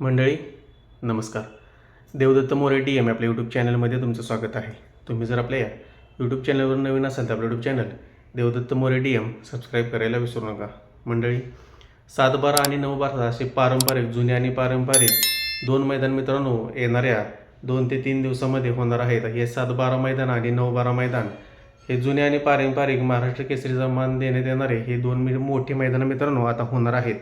मंडळी नमस्कार. Devdatta More D M आपल्या यूट्यूब चॅनलमध्ये तुमचं स्वागत आहे. तुम्ही जर आपल्या या यूट्यूब चॅनलवर नवीन असाल तर आपलं YouTube channel Devdatta More D M subscribe करायला विसरू नका. मंडळी सात बारा आणि नऊ बारा असे पारंपरिक जुने आणि पारंपरिक दोन मैदान मित्रांनो येणाऱ्या दोन ते तीन दिवसामध्ये होणार आहेत. हे सात बारा मैदान आणि नऊ बारा मैदान हे जुने आणि पारंपरिक महाराष्ट्र केसरीचा मान देण्यात येणारे हे दोन मी- मोठी मैदानं मित्रांनो आता होणार आहेत.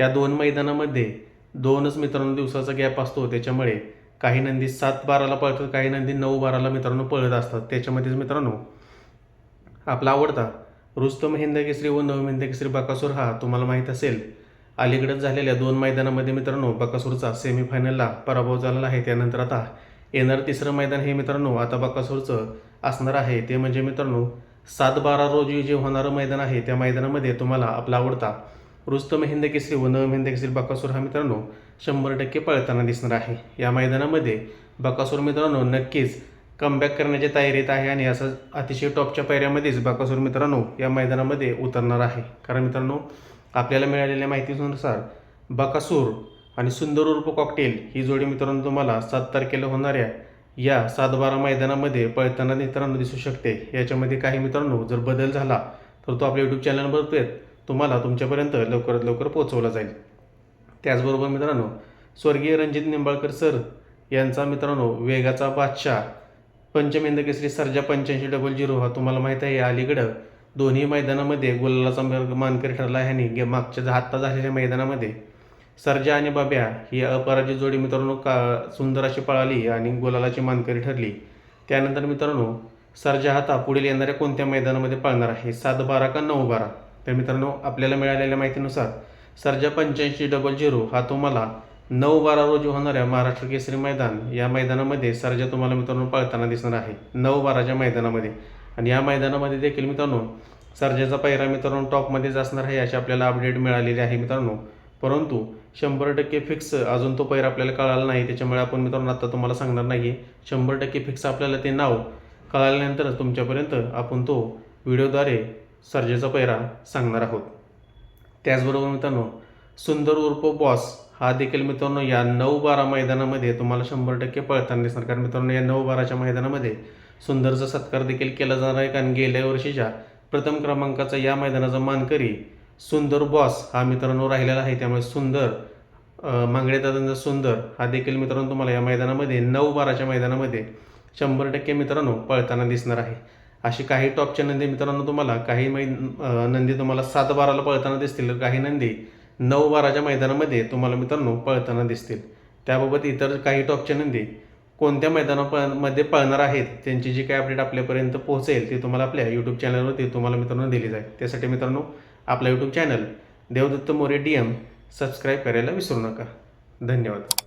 या दोन मैदानामध्ये दोनच मित्रांनो दिवसाचा गॅप असतो त्याच्यामुळे काही नंदी सात बाराला पळतात काही नंदी नऊ बाराला मित्रांनो पळत असतात. त्याच्यामध्येच मित्रांनो आपला आवडता रुस्तम हिंदकेसरी व नवम हिंदकेसरी बकासूर हा तुम्हाला माहीत असेल. अलीकडेच झालेल्या दोन मैदानामध्ये मित्रांनो बकासूरचा सेमीफायनलला पराभव झालेला आहे. त्यानंतर आता येणारं तिसरं मैदान हे मित्रांनो आता बकासूरचं असणार आहे. ते म्हणजे मित्रांनो सात बारा रोजी जे होणारं मैदान आहे त्या मैदानामध्ये तुम्हाला आपला आवडता रुस्तम हिंद केसरी व नवम हिंद केसरी बकासूर हा मित्रांनो शंभर टक्के पळताना दिसणार आहे. या मैदानामध्ये बकासूर मित्रांनो नक्कीच कमबॅक करण्याच्या तयारीत आहे आणि असं अतिशय टॉपच्या पायऱ्यामध्येच बकासूर मित्रांनो या मैदानामध्ये उतरणार आहे. कारण मित्रांनो आपल्याला मिळालेल्या माहितीनुसार बकासूर आणि सुंदर उर्फ कॉकटेल ही जोडी मित्रांनो तुम्हाला सात तारखेला होणाऱ्या या सात बारा मैदानामध्ये पळताना मित्रांनो दिसू शकते. याच्यामध्ये काही मित्रांनो जर बदल झाला तर तो आपल्या यूट्यूब चॅनलवर तुम्हाला तुमच्यापर्यंत लवकरात लवकर पोहोचवला जाईल. त्याचबरोबर मित्रांनो स्वर्गीय रणजित निंबाळकर सर यांचा मित्रांनो वेगाचा बादशाह पंचमेंद केसरी सर्जा पंच्याऐंशी डबल झिरो हा तुम्हाला माहीत आहे. अलीकडं दोन्ही मैदानामध्ये गुलालाचा मार्ग- मानकरी ठरला आहे गे- मागच्या आत्ता झालेल्या मैदानामध्ये सर्जा आणि बाब्या ही अपराजित जोडी मित्रांनो का सुंदर अशी पळाली आणि गुलालाची मानकरी ठरली. त्यानंतर मित्रांनो सर्जा हाता पुढील येणाऱ्या कोणत्या मैदानामध्ये पळणार आहे? सात बारा का नऊ बारा? तर मित्रांनो आपल्याला मिळालेल्या माहितीनुसार सर्जा पंच्याऐंशी डबल झिरो हा तुम्हाला नऊ बारा रोजी होणाऱ्या महाराष्ट्र केसरी मैदान या मैदानामध्ये सर्जा तुम्हाला मित्रांनो पळताना दिसणार आहे. नऊ बाराच्या मैदानामध्ये. आणि या मैदानामध्ये देखील मित्रांनो सर्जाचा पहिरा मित्रांनो टॉपमध्येच असणार आहे अशी आपल्याला अपडेट मिळालेली आहे मित्रांनो. परंतु शंभर टक्के फिक्स अजून तो पैर आपल्याला कळाला नाही. त्याच्यामुळे आपण मित्रांनो आता तुम्हाला सांगणार नाही शंभर टक्के फिक्स आपल्याला ते नाव कळाल्यानंतरच तुमच्यापर्यंत आपण तो व्हिडिओद्वारे सर्जेचा पैरा सांगणार आहोत. त्याचबरोबर मित्रांनो सुंदर उर्फ बॉस हा देखील मित्रांनो या नऊ बारा मैदानामध्ये तुम्हाला शंभर टक्के पळताना दिसणार. कारण मित्रांनो या नऊ बाराच्या मैदानामध्ये सुंदरचा सत्कार देखील केला जाणार आहे. कारण गेल्या वर्षीच्या प्रथम क्रमांकाचा या मैदानाचा मानकरी सुंदर बॉस हा मित्रांनो राहिलेला आहे. त्यामुळे सुंदर अं, सुंदर हा देखील मित्रांनो तुम्हाला या मैदानामध्ये नऊ बाराच्या मैदानामध्ये शंभर टक्के मित्रांनो पळताना दिसणार आहे. अशी काही टॉपच्या नंदी मित्रांनो तुम्हाला काही मै नंदी तुम्हाला सात बाराला पळताना दिसतील तर काही नंदी नऊ बाराच्या मैदानामध्ये तुम्हाला मित्रांनो पळताना दिसतील. त्याबाबत इतर काही टॉपच्या नंदी कोणत्या मैदानामध्ये पळणार आहेत त्यांची जी काही अपडेट आपल्यापर्यंत पोहोचेल ती तुम्हाला आपल्या यूट्यूब चॅनलवरती तुम्हाला मित्रांनो दिली जाईल. त्यासाठी मित्रांनो आपला YouTube channel Devdatta More D M subscribe करायला विसरू नका. धन्यवाद.